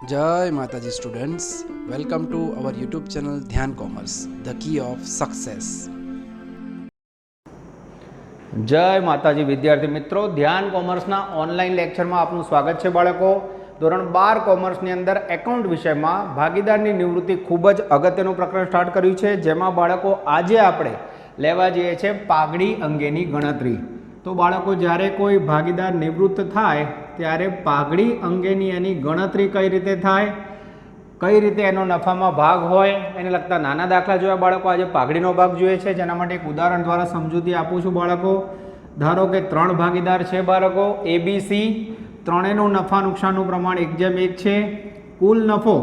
Jay Mataji students welcome to our YouTube channel Dhyan commerce the key of success Jay Mataji વિદ્યાર્થી મિત્રો ધ્યાન કોમર્સના online લેક્ચરમાં આપનું સ્વાગત છે બાળકો. ધોરણ બાર કોમર્સની અંદર એકાઉન્ટ વિષયમાં ભાગીદારની નિવૃત્તિ ખૂબ જ અગત્યનું પ્રકરણ સ્ટાર્ટ કર્યું છે, જેમાં બાળકો આજે આપણે લેવા જઈએ છીએ પાઘડી અંગેની ગણતરી. તો બાળકો, જ્યારે કોઈ ભાગીદાર નિવૃત્ત થાય ત્યારે પાઘડી અંગેની એની ગણતરી કઈ રીતે થાય, કઈ રીતે એનો નફામાં ભાગ હોય, એને લગતા નાના દાખલા જોયા બાળકો આજે પાઘડીનો ભાગ જોઈએ છે, જેના માટે એક ઉદાહરણ દ્વારા સમજૂતી આપું છું બાળકો. ધારો કે ત્રણ ભાગીદાર છે બાળકો એબીસી ત્રણેયનું નફા નુકસાનનું પ્રમાણ એક જેમ એક છે. કુલ નફો,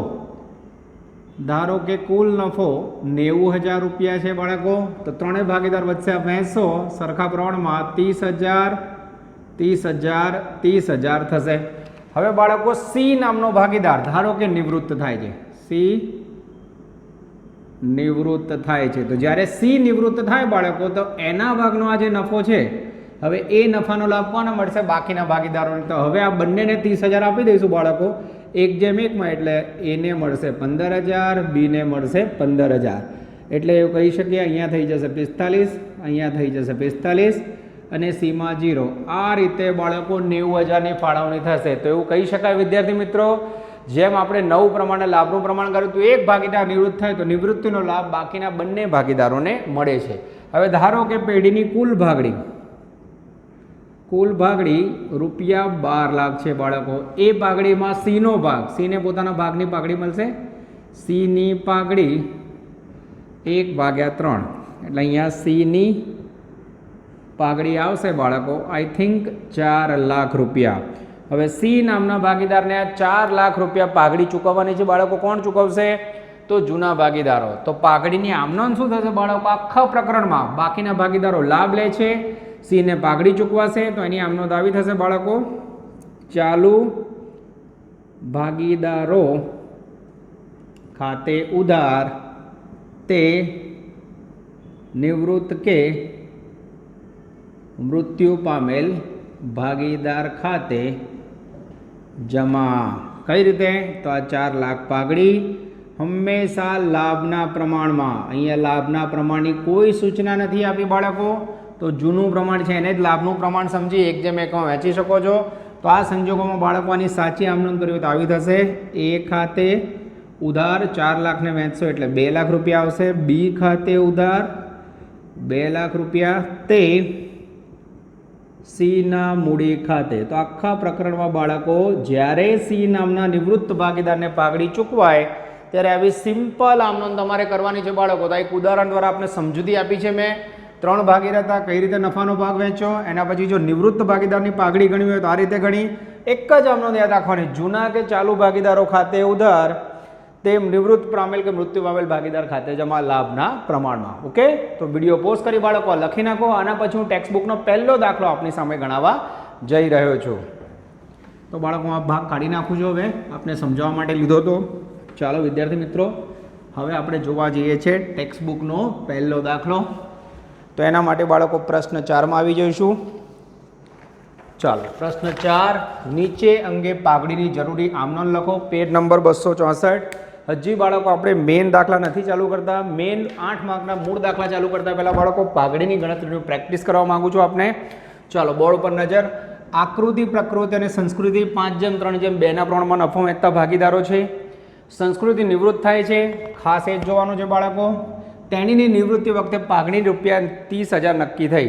ધારો કે કુલ નફો નેવું હજાર રૂપિયા છે બાળકો, તો ત્રણેય ભાગીદાર વચ્ચે વહેંચો સરખા પ્રમાણમાં ત્રીસ હજાર ત્રીસ હજાર ત્રીસ હજાર થશે. હવે બાળકો સી નામનો ભાગીદાર, ધારો કે નિવૃત્ત થાય છે. સી નિવૃત્ત થાય છે. તો જ્યારે સી નિવૃત્ત થાય બાળકો, તો એના ભાગનો આ જે નફો છે. હવે એ નફાનો લાભ કોને મળશે? બાકીના ભાગીદારોને. તો હવે આ બંનેને ત્રીસ હજાર આપી દઈશું બાળકો. એક જેમ એકમાં, એટલે એને મળશે પંદર હજાર બીને મળશે પંદર હજાર. એટલે એવું કહી શકીએ, અહીંયા થઈ જશે પિસ્તાલીસ, અહીંયા થઈ જશે પિસ્તાલીસ. અને સીમાં જીરો આ રીતે બાળકો નેવું હજારની ફાળવણી થશે. તો એવું કહી શકાય વિદ્યાર્થી મિત્રો, જેમ આપણે નવ પ્રમાણે લાભનું પ્રમાણ કર્યું તો એક ભાગીદાર નિવૃત્ત થાય, તો નિવૃત્તિનો લાભ બાકીના બંને ભાગીદારોને મળે છે. હવે ધારો કે પેઢીની કુલ ભાગડી કુલ ભાગડી રૂપિયા બાર લાખ છે બાળકો. એ પાઘડીમાં સીનો ભાગ, સીને પોતાના ભાગની પાઘડી મળશે. સીની પાઘડી એક ભાગ્યા ત્રણ. એટલે અહીંયા સીની પાઘડી આવશે બાળકો. આઈ થિંક ચાર લાખ રૂપિયા. હવે સી નામના ભાગીદારને આ ચાર લાખ રૂપિયા પાઘડી ચૂકવવાની છે. બાળકો કોણ ચૂકવશે? તો જૂના ભાગીદારો. તો પાઘડીની આમનોન શું થશે બાળકો? આખા પ્રકરણમાં બાકીના ભાગીદારો લાભ લે છે. સીને પાઘડી ચૂકવાશે તો એની આમનો દાવી થશે બાળકો. ચાલુ ભાગીદારો ખાતે ઉધાર તે નિવૃત્ત કે મૃત્યુ પામેલ ભાગીદાર ખાતે જમા. કઈ રીતે? તો આ ચાર લાખ પાઘડી હંમેશા લાભના પ્રમાણમાં. અહીંયા લાભના પ્રમાણની કોઈ સૂચના નથી આપી બાળકો. તો જૂનું પ્રમાણ છે, એને જ લાભનું પ્રમાણ સમજી એક જેમ એકમાં વહેંચી શકો છો. તો આ સંજોગોમાં બાળકોની સાચી આમનોંધ કર્યું તો આવી થશે. એ ખાતે ઉધાર ચાર લાખને વહેંચશો એટલે બે લાખ રૂપિયા આવશે. બી ખાતે ઉધાર બે લાખ રૂપિયા તે સીના મૂડી ખાતે. તો આખા પ્રકરણમાં બાળકો જ્યારે સી નામના નિવૃત્ત ભાગીદારને પાઘડી ચૂકવાય, ત્યારે આવી સિમ્પલ આમનોન તમારે કરવાની છે બાળકો. તો એક ઉદાહરણ દ્વારા આપણે સમજૂતી આપી છે મેં. ત્રણ ભાગીદાર હતા, કઈ રીતે નફાનો ભાગ વહેંચો એના પછી જો નિવૃત્ત ભાગીદારની પાઘડી ગણવી હોય તો આ રીતે ગણી. એક જ આમનોન યાદ રાખવાની, જૂના કે ચાલુ ભાગીદારો ખાતે ઉધાર તેમ નિવૃત્ત પામેલ કે મૃત્યુ પામેલ ભાગીદાર ખાતે જમા લાભના પ્રમાણમાં, ઓકે? તો વીડિયો પોસ્ટ કરી બાળકો લખી નાખો, આના પછી હું ટેક્સ્ટબુકનો પહેલો દાખલો આપની સામે ગણાવવા જઈ રહ્યો છું. તો બાળકો, આ ભાગ કાઢી નાખું છું હવે. આપને સમજાવવા માટે લીધો તો. ચાલો, વિદ્યાર્થી મિત્રો, હવે આપણે જોવા જઈએ છીએ ટેક્સ્ટબુકનો પહેલો દાખલો. તો એના માટે બાળકો, પ્રશ્ન ચારમાં આવી જઈશું. ચાલો, પ્રશ્ન ચાર, નીચે અંગે પાઘડીની જરૂરી આમનોન લખો. પેજ નંબર બસો ચોસઠ. હજી બાળકો આપણે મેઇન દાખલા નથી ચાલુ કરતા. મેઇન આઠ માર્કના મૂળ દાખલા ચાલુ કરતા પહેલાં બાળકો પાઘડીની ગણતરીની પ્રેક્ટિસ કરવા માગું છું આપને. ચાલો, બોર્ડ પર નજર. આકૃતિ, પ્રકૃતિ અને સંસ્કૃતિ પાંચ જેમ, ત્રણ જેમ બેના પ્રમાણમાં નફો વહેંચતા ભાગીદારો છે. સંસ્કૃતિ નિવૃત્ત થાય છે. ખાસ એ જોવાનું છે બાળકો. તેણીની નિવૃત્તિ વખતે પાઘડી રૂપિયા ત્રીસ હજાર નક્કી થઈ.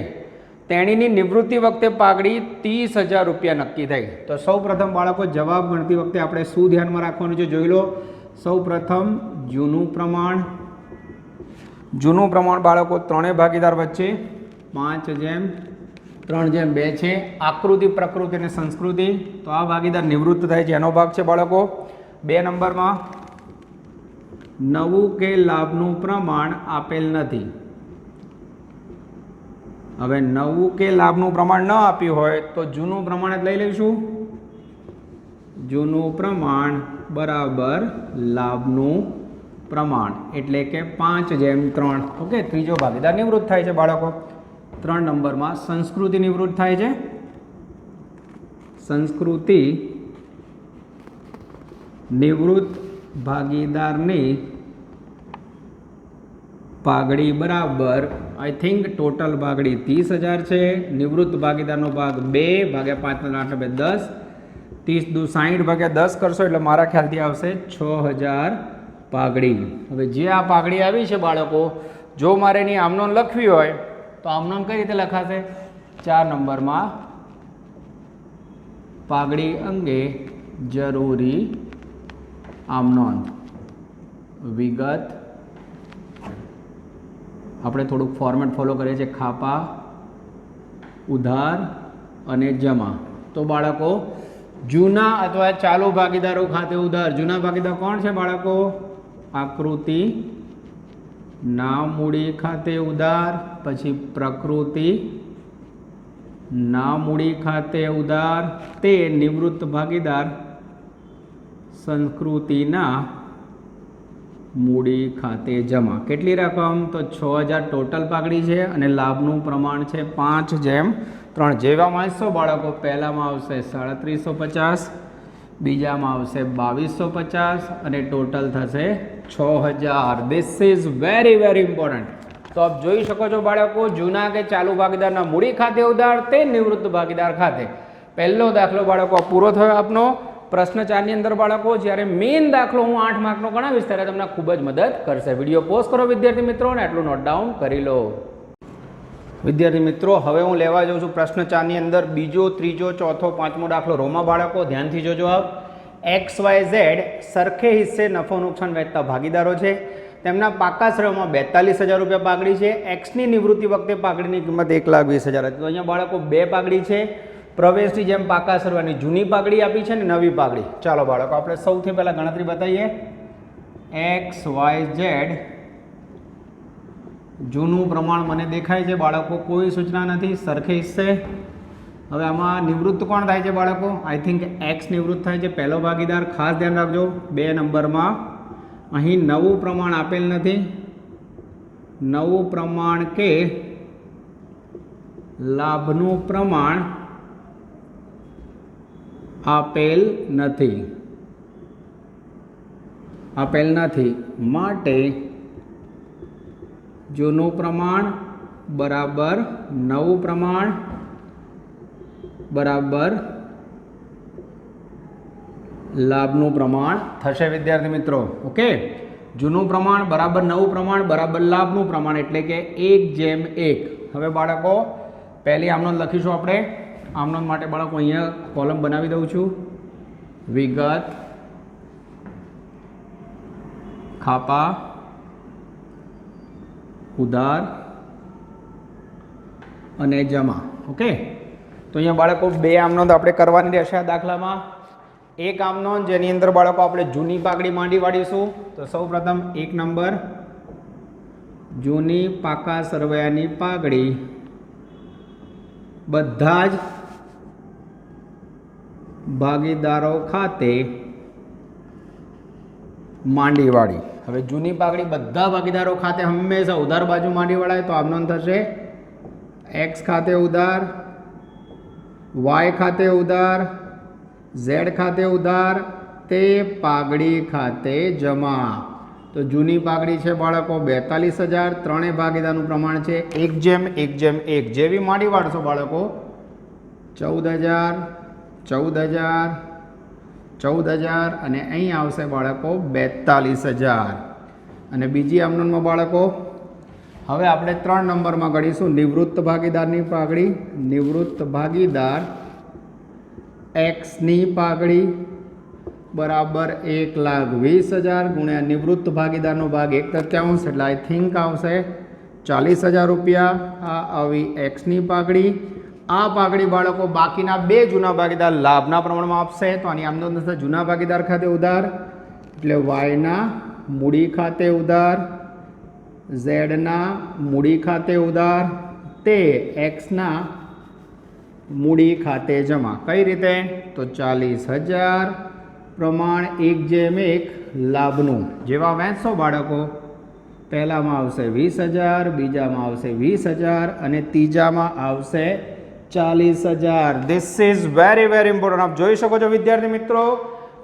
તેણીની નિવૃત્તિ વખતે પાઘડી ત્રીસ હજાર રૂપિયા નક્કી થઈ. તો સૌ પ્રથમ બાળકો જવાબ ગણતી વખતે આપણે શું ધ્યાનમાં રાખવાનું છે જોઈ લો. સૌ પ્રથમ જૂનું પ્રમાણ. જૂનું પ્રમાણ બાળકો ત્રણેય ભાગીદાર વચ્ચે. પાંચ જેમ ત્રણ જેમ બે છે. આકૃતિ પ્રકૃતિ અને સંસ્કૃતિ. તો આ ભાગીદાર નિવૃત્ત થાય છે. એનો ભાગ છે બાળકો. બે નંબરમાં નવું કે લાભનું પ્રમાણ આપેલ નથી. હવે નવું કે લાભનું પ્રમાણ ન આપ્યું હોય તો જૂનું પ્રમાણ જ લઈ લઈશું. જૂનું પ્રમાણ બરાબર લાભનું પ્રમાણ. એટલે કે પાંચ જેમ ત્રણ. ઓકે, ત્રીજો ભાગીદાર નિવૃત્ત થાય છે બાળકો. ત્રણ નંબરમાં સંસ્કૃતિ નિવૃત્ત થાય છે. સંસ્કૃતિ નિવૃત્ત ભાગીદારની પાઘડી બરાબર આઈ થિંક ટોટલ પાઘડી ત્રીસ હજાર છે. નિવૃત્ત ભાગીદારનો ભાગ બે, ભાગ્યા પાંચ આઠ બે, દસ. ત્રીસ દુ સાહીઠ ભાગ્યા દસ કરશો એટલે મારા ખ્યાલથી આવશે છ હજાર પાઘડી. હવે જે આ પાઘડી આવી છે બાળકો, જો મારે એની આમનોન લખવી હોય, તો આમનોન કઈ રીતે લખાશે? ચાર નંબરમાં પાઘડી અંગે જરૂરી આમનોન. વિગત. આપણે થોડુંક ફોર્મેટ ફોલો કરીએ છીએ. ખાપા, ઉધાર અને જમા. તો બાળકો જૂના અથવા ચાલુ ભાગીદારો ખાતે ઉધાર. જૂના ભાગીદાર કોણ છે બાળકો? આકૃતિ ના મૂડી ખાતે ઉધાર, પછી પ્રકૃતિ ના મૂડી ખાતે ઉધાર, તે નિવૃત્ત ભાગીદાર સંસ્કૃતિના મૂડી ખાતે જમા. કેટલી રકમ? તો છ હજાર ટોટલ પાકડી છે અને લાભનું પ્રમાણ છે પાંચ જેમ ત્રણ જેવા વાંચશો બાળકો પહેલામાં આવશે સાડત્રીસો પચાસ, બીજામાં આવશે બાવીસો પચાસ અને ટોટલ થશે છ હજાર. This is very very important તો આપ જોઈ શકો છો બાળકો, જૂના કે ચાલુ ભાગીદારના મૂડી ખાતે ઉધાર તે નિવૃત્ત ભાગીદાર ખાતે. પહેલો દાખલો બાળકો પૂરો થયો આપનો. પ્રશ્ન ચારની અંદર બાળકો, જ્યારે મેઇન દાખલો હું આઠ માર્કનો ગણાવીશ, ત્યારે તમને ખૂબ જ મદદ કરશે. વીડિયો પોઝ કરો વિદ્યાર્થી મિત્રો અને આટલું નોટ ડાઉન કરી લો. વિદ્યાર્થી મિત્રો, હવે હું લેવા જાઉં છું પ્રશ્ન ચારની અંદર. બીજો, ત્રીજો, ચોથો, પાંચમો દાખલો. રોમા બાળકો, ધ્યાનથી જોજો આપ. એક્સ વાય ઝેડ સરખે હિસ્સે નફો નુકસાન વહેતા ભાગીદારો છે. તેમના પાકા શ્રમમાં બેતાલીસ હજાર રૂપિયા પાઘડી છે. એક્સની નિવૃત્તિ વખતે પાઘડીની કિંમત એક લાખ વીસ હજાર હતી. તો અહીંયા બાળકો બે પાઘડી છે. પ્રવેશની જેમ પાકા સરવાની જૂની પાઘડી આપી છે ને નવી પાઘડી ચાલો બાળકો, આપણે સૌથી પહેલાં ગણતરી બતાવીએ. એક્સ વાય ઝેડ જૂનું પ્રમાણ મને દેખાય છે, બાળકો કોઈ સૂચના નથી, સરખે હિસ્સે. હવે આમાં નિવૃત્ત કોણ થાય છે બાળકો? આઈ થિંક એક્સ નિવૃત્ત થાય છે. પહેલો ભાગીદાર, ખાસ ધ્યાન રાખજો. બે નંબરમાં. અહીં નવું પ્રમાણ આપેલ નથી. નવું પ્રમાણ કે લાભનું પ્રમાણ આપેલ નથી. આપેલ નથી. માટે જૂનું પ્રમાણ બરાબર નવું પ્રમાણ બરાબર લાભનું પ્રમાણ થશે, વિદ્યાર્થી મિત્રો. ઓકે? જૂનું પ્રમાણ બરાબર નવું પ્રમાણ બરાબર લાભનું પ્રમાણ એટલે કે એક જેમ એક. હવે બાળકો, પહેલી આમનોંધ લખીશું આપણે. આમનોંધ માટે બાળકો અહીંયા કોલમ બનાવી દઉં છું. વિગત, ખાપા ઉધાર અને જમા. ઓકે તો અહીંયા બાળકો બે આમનોંધ આપણે કરવાની રહેશે આ દાખલામાં. એક આમનો, જેની અંદર બાળકો આપણે જૂની પાકડી માંડી વાળીશું. તો સૌ પ્રથમ એક નંબર. જૂની પાકા સરવૈયાની પાકડી. બધા જ ભાગીદારો ખાતે માંડીવાળી હવે જૂની પાઘડી બધા ભાગીદારો ખાતે હંમેશા ઉધાર બાજુ માંડી વળાય તો આમનો થશે. એક્સ ખાતે ઉધાર વાય ખાતે ઉધાર ઝેડ ખાતે ઉધાર, તે પાઘડી ખાતે જમા. તો જૂની પાઘડી છે બાળકો, બેતાલીસ હજાર ત્રણેય ભાગીદારનું પ્રમાણ છે. એક જેમ એક જેમ, એક. જેવી માંડી વાળશો બાળકો, ચૌદ હજાર ચૌદ હજાર ચૌદ હજાર અને અહીં આવશે બાળકો બેતાલીસ હજાર. અને બીજી આમનોનમાં બાળકો, હવે આપણે ત્રણ નંબરમાં ગણીશું. નિવૃત્ત ભાગીદારની પાઘડી, નિવૃત્ત ભાગીદાર એક્સની પાઘડી, બરાબર એક લાખ વીસ હજાર ગુણ્યા નિવૃત્ત ભાગીદારનો ભાગ એક તત્યાંશ એટલે આઈ થિંક આવશે ચાલીસ હજાર રૂપિયા. આ આવી એક્સની પાઘડી. આ પાઘડી બાળકો બાકીના બે જૂના ભાગીદાર લાભના પ્રમાણમાં આપશે. તો આની આમદન થશે જૂના ભાગીદાર ખાતે ઉધાર, એટલે વાયના મૂડી ખાતે ઉધાર, ઝેડના મૂડી ખાતે ઉધાર, તે એક્સના મૂડી ખાતે જમા. કઈ રીતે? તો ચાલીસ હજાર પ્રમાણ એક જેમ એક લાભનું. જેવા વેચશો બાળકો, પહેલામાં આવશે વીસ હજાર, બીજામાં આવશે વીસ હજાર અને ત્રીજામાં આવશે ચાલીસ હજાર. This is very very important આપ જોઈ શકો છો, વિદ્યાર્થી મિત્રો,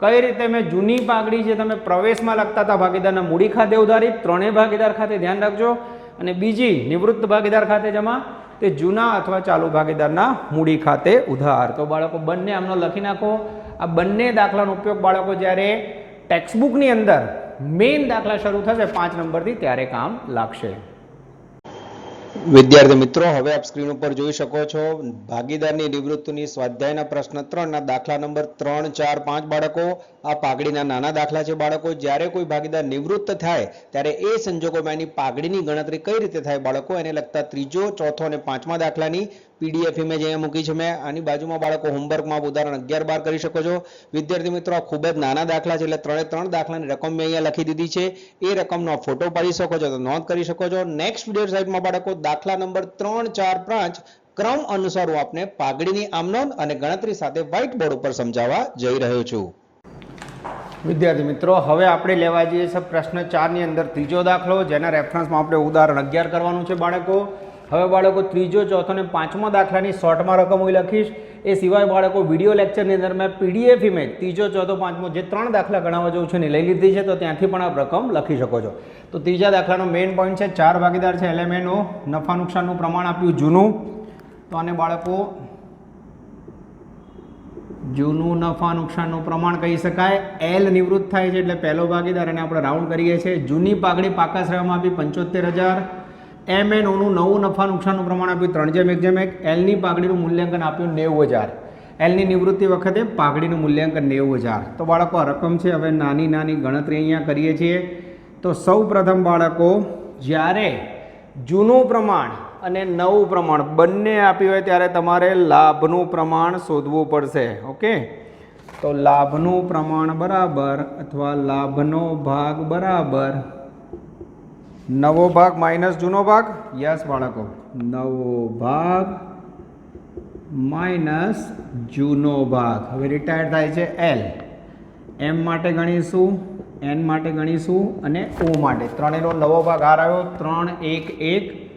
કઈ રીતે મેં જૂની પાઘડી જે તમે પ્રવેશમાં લખતા હતા, ભાગીદારના મૂડી ખાતે ઉધારી, ત્રણેય ભાગીદાર ખાતે ધ્યાન રાખજો. અને બીજી, નિવૃત્ત ભાગીદાર ખાતે જમા, તે જૂના અથવા ચાલુ ભાગીદારના મૂડી ખાતે ઉધાર. તો બાળકો, બંને આમનો લખી નાખો. આ બંને દાખલાનો ઉપયોગ બાળકો જ્યારે ટેક્સ્ટબુકની અંદર મેઇન દાખલા શરૂ થશે, પાંચ નંબરથી ત્યારે કામ લાગશે. વિદ્યાર્થી મિત્રો, હવે આપ સ્ક્રીન ઉપર જોઈ શકો છો ભાગીદારની નિવૃત્તિની સ્વાધ્યાયના પ્રશ્ન ત્રણના દાખલા નંબર ત્રણ, ચાર, પાંચ બાળકો. આ પાઘડીના નાના દાખલા છે બાળકો. જ્યારે કોઈ ભાગીદાર નિવૃત્ત થાય, ત્યારે એ સંજોગોમાં એની પાઘડીની ગણતરી કઈ રીતે થાય બાળકો? એને લગતા ત્રીજો, ચોથો અને પાંચમા દાખલાની પીડીએફ ઇમેજ અહીંયા મૂકી છે મેં. આની બાજુમાં બાળકો હોમવર્કમાં ઉદાહરણ અગિયાર બાર કરી શકો છો. વિદ્યાર્થી મિત્રો, આ ખૂબ જ નાના દાખલા છે એટલે ત્રણે ત્રણ દાખલાની રકમ મેં અહીંયા લખી દીધી છે. એ રકમનો ફોટો પાડી શકો છો તો નોંધ કરી શકો છો. નેક્સ્ટ વીડિયો સાઇટમાં બાળકો, દાખલા નંબર ત્રણ, ચાર, પાંચ, ક્રમ અનુસાર હું આપને પાઘડીની આમનોન અને ગણતરી સાથે વ્હાઇટ બોર્ડ ઉપર સમજાવવા જઈ રહ્યો છું. વિદ્યાર્થી મિત્રો, હવે આપણે લેવા જઈએ છે પ્રશ્ન ચારની અંદર ત્રીજો દાખલો. જેના રેફરન્સમાં આપણે ઉદાહરણ અગિયાર કરવાનું છે બાળકો. હવે બાળકો ત્રીજો, ચોથો અને પાંચમો દાખલાની શોર્ટમાં રકમ હું લખીશ. એ સિવાય બાળકો વીડિયો લેક્ચરની અંદર મેં પીડીએફ ઇમેજ ત્રીજો, ચોથો, પાંચમો જે ત્રણ દાખલા ગણાવવા જવું છે ને લઈ લીધી છે, તો ત્યાંથી પણ આપ રકમ લખી શકો છો. તો ત્રીજા દાખલાનો મેઇન પોઈન્ટ છે, ચાર ભાગીદાર છે એલએમએનો નફા નુકસાનનું પ્રમાણ આપ્યું જૂનું. તો આને બાળકો જૂનું નફા નુકસાનનું પ્રમાણ કહી શકાય. એલ નિવૃત્ત થાય છે એટલે પહેલો ભાગીદાર અને આપણે રાઉન્ડ કરીએ છીએ. જૂની પાઘડી પાકા શ્રેયમાં આપી પંચોતેર હજાર. એમ એન ઓનું નવું નફા નુકસાનનું પ્રમાણ આપ્યું ત્રણ જેમ એક જેમ એક. એલની પાઘડીનું મૂલ્યાંકન આપ્યું નેવું હજાર. એલની નિવૃત્તિ વખતે પાઘડીનું મૂલ્યાંકન નેવું હજાર. તો બાળકો, આ રકમ છે, હવે નાની નાની ગણતરી અહીંયા કરીએ છીએ. તો સૌ પ્રથમ બાળકો, જ્યારે જૂનું પ્રમાણ અને નવું પ્રમાણ બંને આપ્યું હોય ત્યારે તમારે લાભનું પ્રમાણ શોધવું પડશે, ઓકે? તો લાભનું પ્રમાણ બરાબર અથવા લાભનો ભાગ બરાબર નવો ભાગ માઇનસ જૂનો ભાગ? યસ, બાળકો. નવો ભાગ માઇનસ જૂનો ભાગ. હવે રિટાયર થાય છે એલ એમ માટે ગણીશું એન માટે ગણીશું અને ઓ માટે. ત્રણેયનો નવો ભાગ હાર આવ્યો. ત્રણ, એક એક.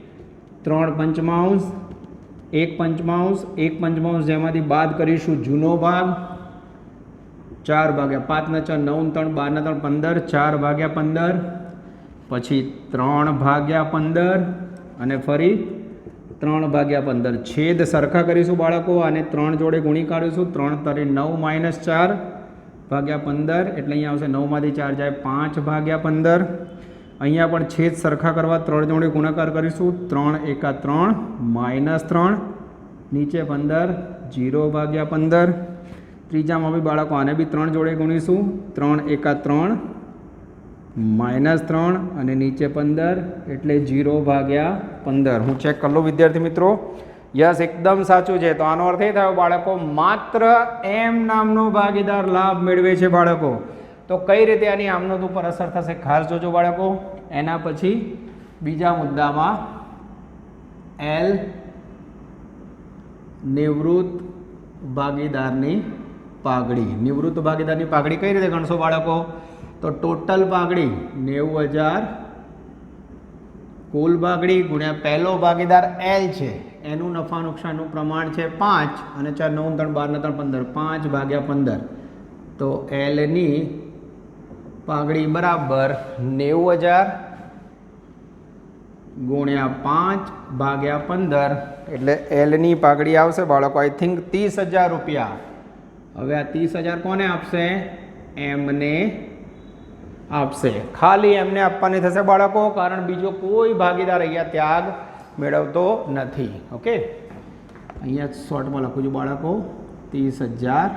ત્રણ પંચમાંશ, એક પંચમાંશ એક પંચમાંશ જેમાંથી બાદ કરીશું જૂનો ભાગ. ચાર ભાગ્યા પાંચના ચાર નવ ત્રણ બારના ત્રણ, પંદર. ચાર ભાગ્યા પંદર. પછી ત્રણ ભાગ્યા પંદર અને ફરી ત્રણ ભાગ્યા પંદર. છેદ સરખા કરીશું બાળકો અને ત્રણ જોડે ગુણી કાઢીશું. ત્રણ તરી નવ માઇનસ ચાર ભાગ્યા પંદર એટલે અહીંયા આવશે નવમાંથી ચાર જાય પાંચ ભાગ્યા પંદર. અહીંયા પણ છેદ સરખા કરવા ત્રણ જોડે ગુણાકાર કરીશું. ત્રણ એકા ત્રણ માઇનસ ત્રણ. નીચે પંદર જીરો ભાગ્યા પંદર. ત્રીજામાં બી બાળકો આને બી ત્રણ જોડે ગુણીશું. ત્રણ એકા ત્રણ માઇનસ ત્રણ અને નીચે પંદર એટલે જીરો ભાગ્યા પંદર. હું ચેક કરી વિદ્યાર્થી મિત્રો. યસ, એકદમ સાચું છે. તો આનો અર્થ એ થયો, બાળકો, માત્ર એમ નામનો ભાગીદાર લાભ મેળવે છે બાળકો. તો કઈ રીતે આની આમનોંધ ઉપર અસર થશે ખાસ જોજો બાળકો. એના પછી બીજા મુદ્દામાં એલ નિવૃત્ત ભાગીદારની પાઘડી. નિવૃત્ત ભાગીદારની પાઘડી કઈ રીતે ગણશો બાળકો? તો ટોટલ પાઘડી નેવું હજાર કુલ પાઘડી ગુણ્યા પહેલો ભાગીદાર એલ છે. એનું નફા નુકસાનનું પ્રમાણ છે પાંચ અને ચાર નવ ત્રણ બાર ત્રણ પંદર. પાંચ ભાગ્યા પંદર. તો એલની પાઘડી બરાબર નેવું હજાર ગુણ્યા પાંચ ભાગ્યા પંદર. એટલે એલની પાઘડી આવશે બાળકો આઈ થિંક ત્રીસ હજાર રૂપિયા. હવે આ ત્રીસ હજાર કોને આપશે? એમને આપશે. ખાલી એમને આપવાની થશે બાળકો, કારણ બીજો કોઈ ભાગીદાર અહીંયા ત્યાગ મેળવતો નથી. ઓકે? અહીંયા શોર્ટમાં લખું છું બાળકો, ત્રીસ હજાર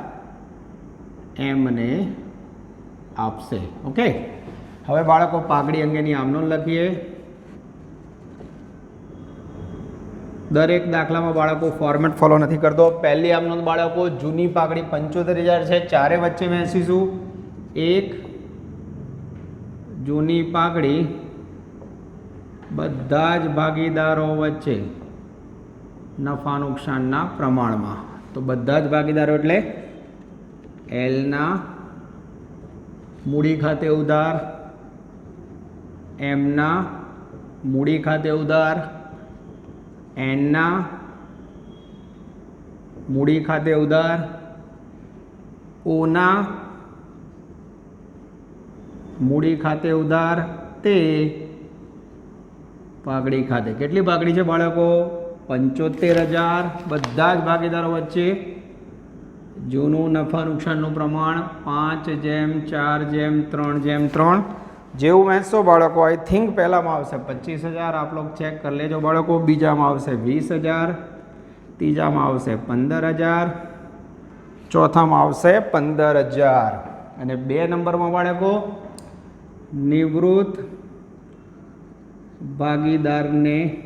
એમને આપશે. ઓકે? હવે બાળકો પાઘડી અંગેની આમનો લખીએ. દરેક દાખલામાં બાળકો ફોર્મેટ ફોલો નથી કરતો. પહેલી આમનોંધ બાળકો જૂની પાઘડી પંચોતેર હજાર છે, ચારે વચ્ચે વહેંચીશું. એક જૂની પાઘડી બધા જ ભાગીદારો વચ્ચે નફા નુકસાનના પ્રમાણમાં. તો બધા જ ભાગીદારો એટલે એલના મૂડી ખાતે ઉધાર, એમના મૂડી ખાતે ઉધાર, એનના મૂડી ખાતે ઉધાર, ઓના મૂડી ખાતે ઉધાર તે પાઘડી ખાતે. કેટલી પાઘડી છે બાળકો? પંચોતેર હજાર. બધા જ ભાગીદારો વચ્ચે જૂનું નફા નુકસાનનું પ્રમાણ પાંચ જેમ, ચાર જેમ, ત્રણ જેમ, ત્રણ જેવું વહેંચશો બાળકો. આઈ થિંક પહેલાંમાં આવશે પચીસ હજાર. આપ લોકો ચેક કરી લેજો બાળકો. બીજામાં આવશે વીસ હજાર. ત્રીજામાં આવશે પંદર હજાર. ચોથામાં આવશે પંદર હજાર. અને બે નંબરમાં બાળકો નિવૃત્ત ભાગીદારને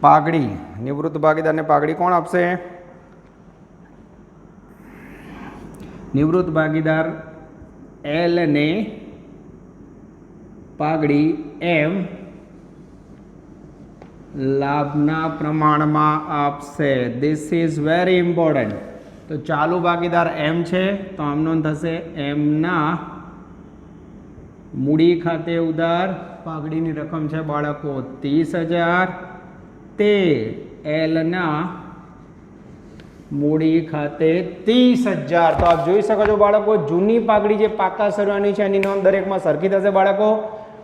પાઘડી. નિવૃત્ત ભાગીદારને પાઘડી કોણ આપશે? નિવૃત્ત ભાગીદાર એલને પાઘડી એમ લાભના પ્રમાણમાં આપશે. ધીસ ઇઝ વેરી ઇમ્પોર્ટન્ટ તો ચાલુ ભાગીદાર એમ છે તો આમનો થશે એમના મૂડી ખાતે ઉધાર. પાઘડીની રકમ છે બાળકો ત્રીસ હજાર. તે એલના મૂડી ખાતે ત્રીસ હજાર. તો આપ જોઈ શકો છો બાળકો જૂની પાઘડી જે પાકા સરવાની છે એની નોંધ દરેકમાં સરખી થશે બાળકો.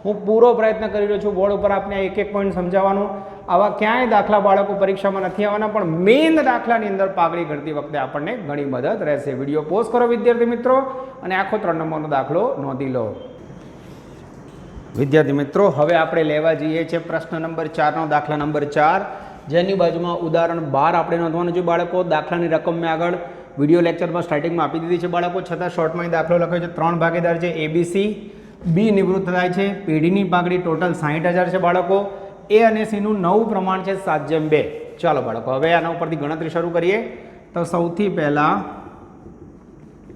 હું પૂરો પ્રયત્ન કરી રહ્યો છું બોર્ડ ઉપર આપને એક એક પોઈન્ટ સમજાવવાનું. આવા ક્યાંય દાખલા બાળકો પરીક્ષામાં નથી આવવાના પણ મેઇન દાખલાની અંદર પાઘડી કરતી વખતે આપણને ઘણી મદદ રહેશે. વીડિયો પોઝ કરો વિદ્યાર્થી મિત્રો અને આખો ત્રણ નંબરનો દાખલો નોંધી લો. વિદ્યાર્થી મિત્રો, હવે આપણે લેવા જઈએ છીએ પ્રશ્ન નંબર ચારનો દાખલા નંબર ચાર. જેની બાજુમાં ઉદાહરણ બાર આપણે નોંધવાનું છે બાળકો. દાખલાની રકમ મેં આગળ વીડિયો લેક્ચરમાં સ્ટાર્ટિંગમાં આપી દીધી છે બાળકો. છતાં શોર્ટમાં દાખલો લખ્યો છે. ત્રણ ભાગીદાર છે એબીસી બી નિવૃત્ત થાય છે. પેઢીની પાઘડી ટોટલ સાહીઠ હજાર છે બાળકો. એ અને સીનું નવું પ્રમાણ છે સાત જેમ બે. ચાલો બાળકો, હવે આના ઉપરથી ગણતરી શરૂ કરીએ. તો સૌથી પહેલાં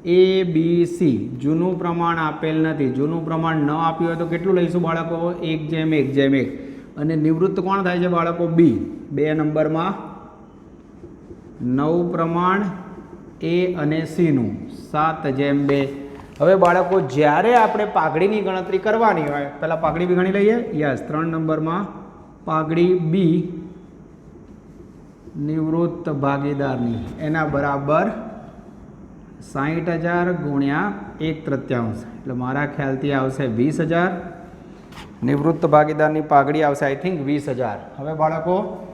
એ બી સી જૂનું પ્રમાણ આપેલ નથી. જૂનું પ્રમાણ ન આપ્યું હોય તો કેટલું લઈશું બાળકો? એક જેમ એક જેમ એક. અને નિવૃત્ત કોણ થાય છે બાળકો? બી બે નંબરમાં નવ પ્રમાણ એ અને સીનું સાત જેમ બે. હવે બાળકો, જ્યારે આપણે પાઘડીની ગણતરી કરવાની હોય, પહેલાં પાઘડી બી ગણી લઈએ? યસ. ત્રણ નંબરમાં પાઘડી બી નિવૃત્ત ભાગીદારની. એના બરાબર સાહીઠ હજાર ગુણ્યા એક તૃત્યાંશ. એટલે મારા ખ્યાલથી આવશે વીસ હજાર. નિવૃત્ત ભાગીદારની પાઘડી આવશે આઈ થિંક વીસ હજાર. હવે બાળકો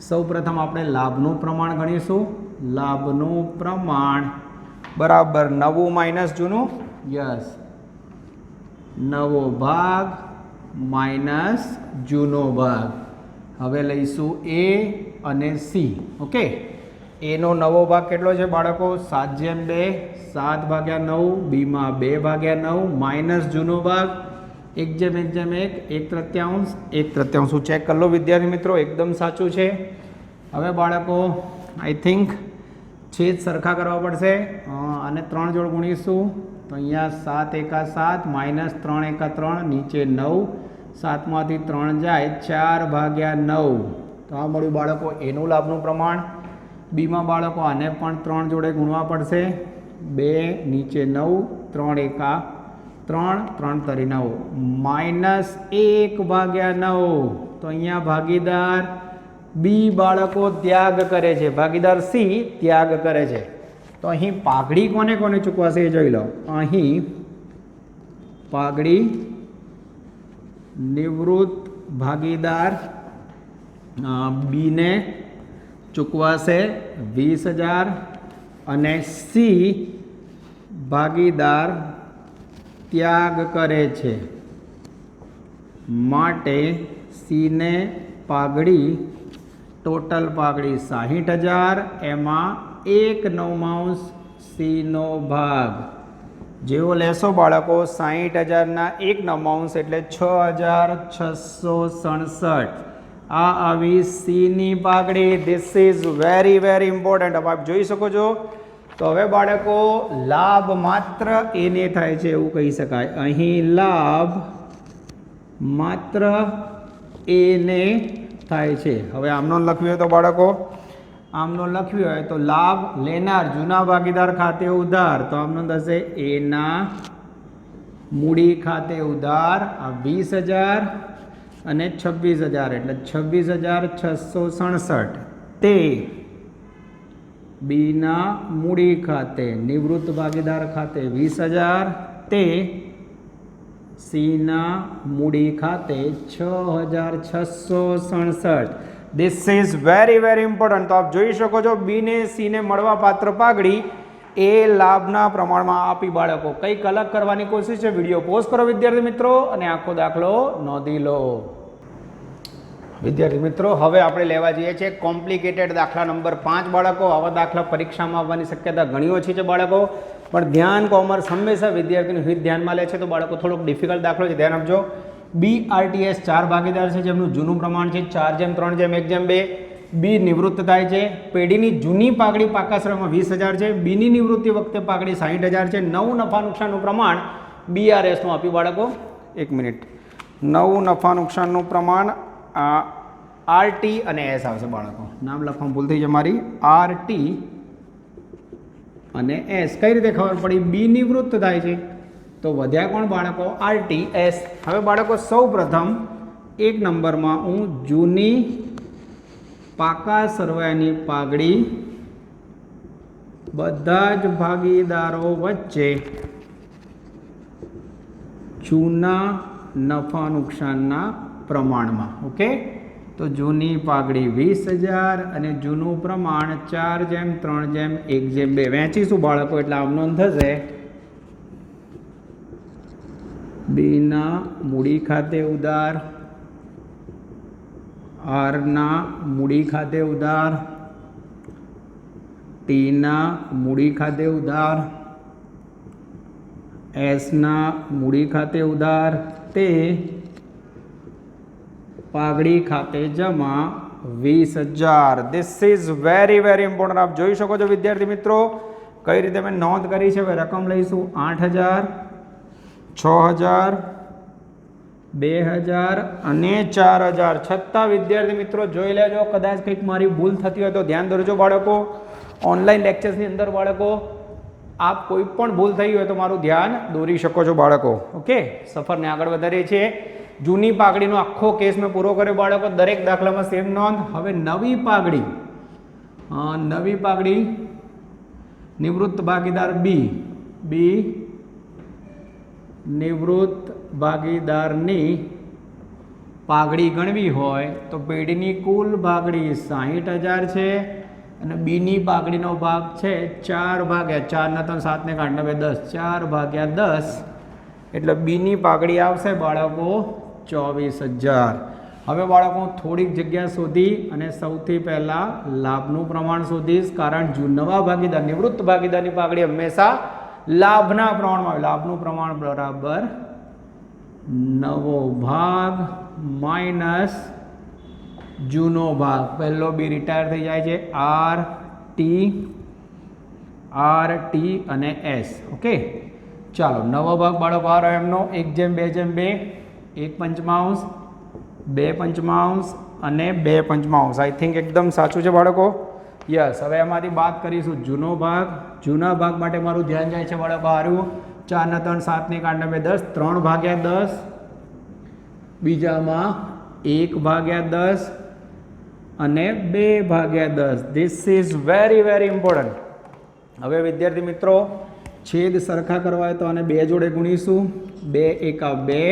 સૌ પ્રથમ આપણે લાભનું પ્રમાણ ગણીશું. લાભનું પ્રમાણ બરાબર નવું માઇનસ જૂનું? યસ. નવો ભાગ માઇનસ જૂનો ભાગ. હવે લઈશું એ અને સી ઓકે? એનો નવો ભાગ કેટલો છે બાળકો? સાત જેમ બે, સાત ભાગ્યા નવ, બીમાં બે ભાગ્યા નવ, માઇનસ જૂનો ભાગ, એક જેમ એક જેમ એક એક તૃત્યાંશ એક તૃત્યાંશ. હું ચેક કરી લો વિદ્યાર્થી મિત્રો, એકદમ સાચું છે. હવે બાળકો આઈ થિંક છેદ સરખા કરવા પડશે. અને ત્રણ જોડ ગુણીશું. તો અહીંયા સાત એકા સાત, માઇનસ ત્રણ એકા ત્રણ, નીચે નવ, સાતમાંથી ત્રણ જાય, ચાર ભાગ્યા નવ. તો આ મળ્યું બાળકો, એનું લાભનું પ્રમાણ. બીમાં બાળકો આને પણ ત્રણ જોડે ગુણવા પડશે. બે, નીચે નવ, ત્રણ એકા, ત્રણ ત્રણ તરી નવ. માઇનસ એક ભાગ્યા નવ. તો અહીંયા ભાગીદાર બી બાળકો ત્યાગ કરે છે. ભાગીદાર સી ત્યાગ કરે છે. તો અહીં પાઘડી કોને કોને ચૂકવાશે એ જોઈ લો. અહીં પાઘડી, નિવૃત્ત ભાગીદાર બીને ચૂકવાશે વીસ હજાર અને સી ભાગીદાર ત્યાગ કરે છે. માટે સીને પાઘડી, ટોટલ પાઘડી સાહીઠ હજાર, એમાં એક નવમાંશ સીનો ભાગ. જેવો લેશો બાળકો, સાહીઠ હજારના એક નવમાંશ એટલે છ હજાર છસો સડસઠ. આ આવી સીની પાઘડી. This is very very important હવે આપ જોઈ શકો છો. તો હવે બાળકો, લાભ માત્ર એને થાય છે એવું કહી શકાય. અહીં લાભ માત્ર એને થાય છે. હવે આમનો લખ્યું હોય તો બાળકો આમનો લખ્યું હોય તો લાભ લેનાર જૂના ભાગીદાર ખાતે ઉધાર. તો આમનો થશે એના મૂડી ખાતે ઉધાર. આ વીસ હજાર અને છવ્વીસ હજાર એટલે છવ્વીસ હજાર છસો સડસઠ. તે બીના મૂડી ખાતે, નિવૃત્ત ભાગીદાર ખાતે વીસ હજાર. તે સીના મૂડી ખાતે છ હજાર છસો સડસઠ. This is very very important તો આપ જોઈ શકો છો, બીને, સીને મળવા પાત્ર પાઘડી. એ લાભના પ્રમાણમાં આપી બાળકો. કંઈક અલગ કરવાની કોશિશ છે. વીડિયો પોઝ કરો વિદ્યાર્થી મિત્રો અને આખો દાખલો નોંધી લો. વિદ્યાર્થી મિત્રો, હવે આપણે લેવા જઈએ છીએ કોમ્પ્લિકેટેડ દાખલા નંબર પાંચ બાળકો. આવા દાખલા પરીક્ષામાં આવવાની શક્યતા ઘણી ઓછી છે બાળકો. પણ ધ્યાન કોમર્સ હંમેશા વિદ્યાર્થીનું હિત ધ્યાનમાં લે છે. તો બાળકો થોડોક ડિફિકલ્ટ દાખલો છે. ધ્યાન આપજો. બી આરટીએસ ચાર ભાગીદાર છે, જેમનું જૂનું પ્રમાણ છે ચાર જેમ, ત્રણ જેમ, એક જેમ, બે. બી નિવૃત્ત થાય છે. પેઢીની જૂની પાઘડી પાકાશ્રમમાં વીસ હજાર છે. બીની નિવૃત્તિ વખતે પાઘડી સાહીઠ હજાર છે. નવ નફા નુકસાનનું પ્રમાણ બીઆરએસનું આપ્યું બાળકો. એક મિનિટ. નવ નફા નુકસાનનું પ્રમાણ આર ટી અને એસ આવશે બાળકો. નામ લખવામાં ભૂલ થઈ છે મારી. આર ટી અને એસ કઈ રીતે ખબર પડી? બી નિવૃત્ત થાય છે. તો વધ્યા કોણ બાળકો? આર ટી એસ હવે બાળકો સૌ પ્રથમ એક નંબરમાં હું જૂની પાકા સરવાયાની પાઘડી બધા જ ભાગીદારો વચ્ચે જૂના નફા નુકસાનના પ્રમાણમાં, ઓકે? તો જૂની પાઘડી વીસ હજાર અને જૂનું પ્રમાણ ચાર જેમ, ત્રણ જેમ, એક જેમ, બે. વેચીશું બાળકો, એટલે આમનો થશે બીના મૂડી ખાતે ઉધાર આરના મૂડી ખાતે ઉધાર ટીના મૂડી ખાતે ઉધાર એસના મૂડી ખાતે ઉધાર તે પાઘડી ખાતે જમા વીસ હજાર. This is very very important આપ જોઈ શકો છો, વિદ્યાર્થી મિત્રો, કઈ રીતે મેં નોંધ કરી છે? રકમ લઈશું આઠ હજાર, છ હજાર બે હજાર અને ચાર હજાર. છતાં વિદ્યાર્થી મિત્રો, જોઈ લેજો, કદાચ કંઈક મારી ભૂલ થતી હોય તો ધ્યાન દોરજો બાળકો. ઓનલાઈન લેક્ચર્સની અંદર બાળકો, આપ કોઈ પણ ભૂલ થઈ હોય તો મારું ધ્યાન દોરી શકો છો બાળકો. ઓકે સફરને આગળ વધારીએ છીએ. જૂની પાઘડીનો આખો કેસ મેં પૂરો કર્યો બાળકો, દરેક દાખલામાં સેમ નોંધ. હવે નવી પાઘડી. નવી પાઘડી, નિવૃત્ત ભાગીદાર બી. બી, નિવૃત્ત ભાગીદારની પાઘડી ગણવી હોય તો પેઢીની કુલ ભાગડી સાહીઠ હજાર છે અને બીની પાઘડીનો ભાગ છે ચાર ભાગ્યા ચારના ત્રણ સાતને કાંઠ બે દસ. ચાર ભાગ્યા દસ એટલે બીની પાઘડી આવશે બાળકો ચોવીસ હજાર. હવે બાળકો થોડીક જગ્યા શોધી અને સૌથી પહેલાં લાભનું પ્રમાણ શોધીશ કારણ જો નવા ભાગીદાર, નિવૃત્ત ભાગીદારની પાઘડી હંમેશા લાભના પ્રમાણમાં લાભનું પ્રમાણ બરાબર નવો ભાગ માઇનસ જૂનો ભાગ. પહેલો બી રિટાયર થઈ જાય છે. આર ટી આર ટી અને એસ ઓકે ચાલો, નવો ભાગ બાળકો આ એમનો એક જેમ, બે જેમ, બે. એક પંચમાંશ, બે પંચમાંશ અને બે પંચમાંશ. આઈ થિંક એકદમ સાચું છે બાળકો? યસ હવે એમાંથી વાત કરીશું. જૂનો ભાગ, જૂના ભાગ માટે મારું ધ્યાન જાય છે બાળકો હારું ચારના ત્રણ, સાતની કાંડ બે દસ, ત્રણ ભાગ્યા દસ. બીજામાં એક ભાગ્યા દસ અને બે ભાગ્યા દસ. This is very very important હવે વિદ્યાર્થી મિત્રો, છેદ સરખા કરવા હોય તો આને બે જોડે ગુણીશું. બે એકા બે,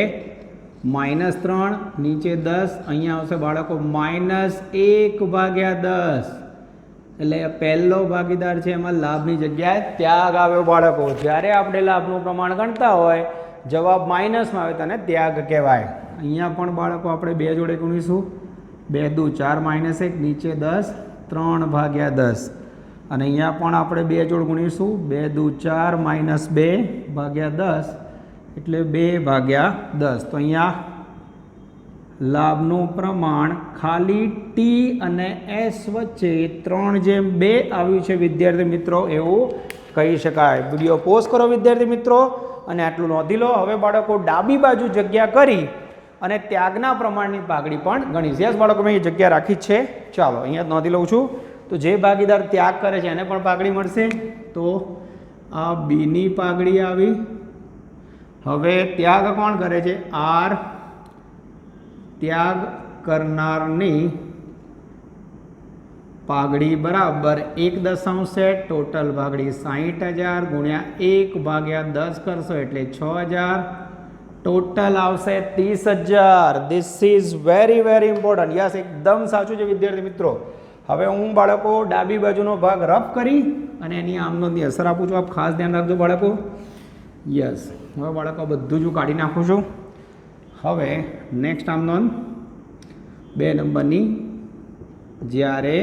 માઇનસ ત્રણ, નીચે દસ, અહીંયા આવશે બાળકો, માઇનસ એક ભાગ્યા દસ. એટલે પહેલો ભાગીદાર છે એમાં લાભની જગ્યાએ ત્યાગ આવ્યો બાળકો. જ્યારે આપણે લાભનું પ્રમાણ ગણતા હોય, જવાબ માઇનસમાં આવે તેને ત્યાગ કહેવાય. અહીંયા પણ બાળકો, આપણે બે જોડે ગુણીશું. બે દુ, ચાર માઇનસ એક, નીચે દસ, ત્રણ ભાગ્યા દસ. અને અહીંયા પણ આપણે બે જોડ ગુણીશું. બે દુ, ચાર માઇનસ બે ભાગ્યા દસ, એટલે બે ભાગ્યા દસ. તો અહીંયા લાભનું પ્રમાણ ખાલી ટી અને એસ વચ્ચે ત્રણ જેમ બે આવ્યું છે, વિદ્યાર્થી મિત્રો, એવું કહી શકાય. વીડિયો પોઝ કરો, વિદ્યાર્થી મિત્રો, અને આટલું નોંધી લો. હવે બાળકો ડાબી બાજુ જગ્યા કરી અને ત્યાગના પ્રમાણની પાઘડી પણ ગણી છે. બાળકો, મેં એ જગ્યા રાખી છે. ચાલો, અહીંયા નોંધી લઉં છું. તો જે ભાગીદાર ત્યાગ કરે છે, એને પણ પાઘડી મળશે. તો આ બીની પાઘડી આવી. હવે ત્યાગ કોણ કરે છે? આર. ત્યાગ કરનારની પાઘડી બરાબર એક દશાંશ સેટ ટોટલ પાઘડી સાહીઠ હજાર ગુણ્યા એક ભાગ્યા દસ કરશો એટલે છ હજાર. ટોટલ આવશે ત્રીસ હજાર. This is very very important yes એકદમ સાચું છે વિદ્યાર્થી મિત્રો. હવે હું બાળકો ડાબી બાજુનો ભાગ રફ કરી અને એની આમનોંધની અસર આપું છું. આપ ખાસ ધ્યાન રાખજો બાળકો. યસ હવે બાળકો બધું જ હું કાઢી નાખું છું. હવે નેક્સ્ટ આમ નોન બે નંબરની, જ્યારે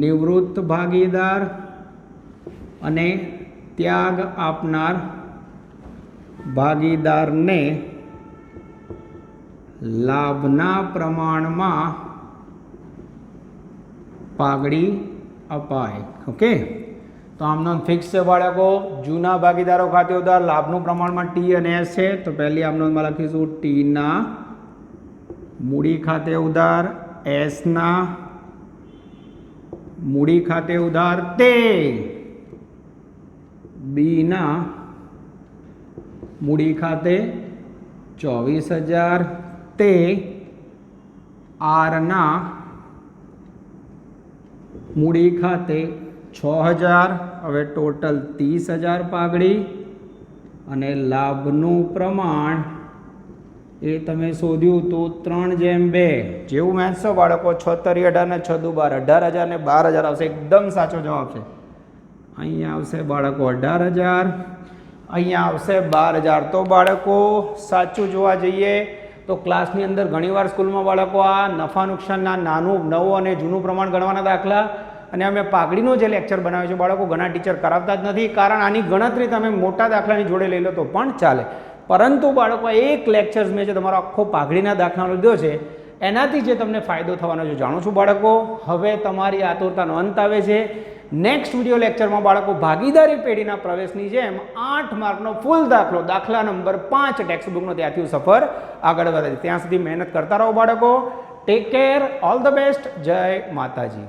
નિવૃત્ત ભાગીદાર અને ત્યાગ આપનાર ભાગીદારને લાભના પ્રમાણમાં પાઘડી અપાય. ઓકે તો આમનો ફિક્સ છે બાળકો. જૂના ભાગીદારો ખાતે ઉધાર, લાભનું પ્રમાણમાં ટી અને એસ છે. તો પહેલી આમનોંધમાં લખીશું ટીના મૂડી ખાતે ઉધાર એસના મૂડી ખાતે ઉધાર તે બીના મૂડી ખાતે ચોવીસ હજાર તે આરના મૂડી ખાતે છ હજાર હવે ટોટલ ત્રીસ હજાર પાઘડી અને લાભનું પ્રમાણ એ તમે શોધ્યું તો ત્રણ જેમ બે. જેવું મેથ્સો બાળકો છોતરી અઢાર ને છ દુ બાર. અઢાર હજાર ને બાર હજાર આવશે. એકદમ સાચો જવાબ છે. અહીંયા આવશે બાળકો અઢાર હજાર. અહીંયા આવશે બાર હજાર. તો બાળકો સાચું જોવા જઈએ તો ક્લાસની અંદર ઘણીવાર સ્કૂલમાં બાળકો આ નફા નુકસાનના નાનું નવું અને જૂનું પ્રમાણ ગણવાના દાખલા અને અમે પાઘડીનો જે લેક્ચર બનાવ્યો છે, બાળકો ઘણા ટીચર કરાવતા જ નથી. કારણ આની ગણતરી તમે મોટા દાખલાની જોડે લઈ લો તો પણ ચાલે. પરંતુ બાળકો એક લેક્ચર્સ મેં જે તમારો આખો પાઘડીના દાખલાનો લીધો છે, એનાથી જે તમને ફાયદો થવાનો છે, જાણું છું બાળકો? હવે તમારી આતુરતાનો અંત આવે છે. નેક્સ્ટ વીડિયો લેક્ચરમાં બાળકો ભાગીદારી પેઢીના પ્રવેશની જેમ આઠ માર્કનો ફૂલ દાખલો, દાખલા નંબર પાંચ ટેક્સ્ટબુકનો ત્યાંથી સફર આગળ વધે ત્યાં સુધી મહેનત કરતા રહો બાળકો. Take care all the best Jay Mataji.